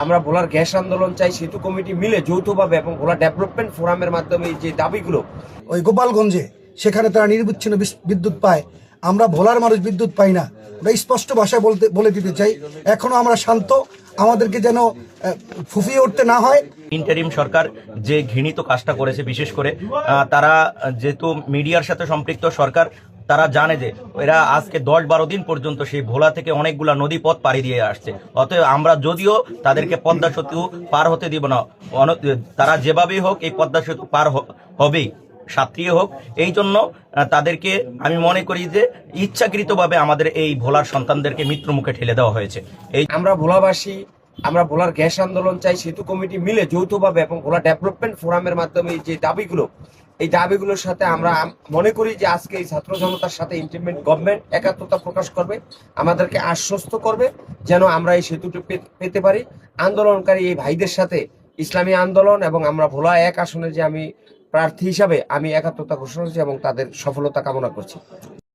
আমরা ভোলার গ্যাস আন্দোলন চাই সেতু কমিটি মিলে যৌথভাবে এবং ভোলা ডেভেলপমেন্ট ফোরামের মাধ্যমে যে দাবিগুলো ওই গোপালগঞ্জে সেখানে তারা নির্বিচ্ছিন্ন বিদ্যুৎ পায়। আমরা ভোলার মানুষ বিদ্যুৎ পাই না। ওটা স্পষ্ট ভাষায় বলতে বলে দিতে চাই এখনও আমরা শান্ত আমাদেরকে যেন আহ, ফুফিয়ে উঠতে না হয়। ইন্টারিম সরকার যে ঘৃণিত কাজটা করেছে বিশেষ করে আহ, তারা যেহেতু মিডিয়ার সাথে সম্পৃক্ত সরকার তারা জানে যে এরা আজকে দশ বারো দিন পর্যন্ত সেই ভোলা থেকে অনেকগুলা নদী পথ পাড়ি দিয়ে আসছে। অতএব আমরা যদিও তাদেরকে পদ্মা সেতু পার হতে দিব না তারা যেভাবেই হোক এই পদ্মা সেতু পার হবেই সাত্রিয় হোক। এই জন্য তাদেরকে আমি মনে করি যে ইচ্ছাকৃতভাবে আমাদের এই ভোলার সন্তানদেরকে মৃত্যু মুখে ঠেলে দেওয়া হয়েছে। এই আমরা ভোলাবাসী, আমরা ভোলার গ্যাস আন্দোলন চাই, সেতু কমিটি মিলে যৌথভাবে এবং ভোলা ডেভেলপমেন্ট ফোরামের মাধ্যমে যে দাবিগুলো এই দাবিগুলোর সাথে আমরা মনে করি যে আজকে এই ছাত্র জনতার সাথে ইন্টারমিডিয়েট গভর্নমেন্ট একাত্মতা প্রকাশ করবে, আমাদেরকে আশ্বস্ত করবে, যেন আমরা এই সেতুটি পেতে পারি। আন্দোলনকারী এই ভাইদের সাথে ইসলামী আন্দোলন এবং আমরা ভোলা এক আসনে যে আমি প্রার্থী হিসাবে আমি একাত্মতা ঘোষণা করছি এবং তাদের সফলতা কামনা করছি।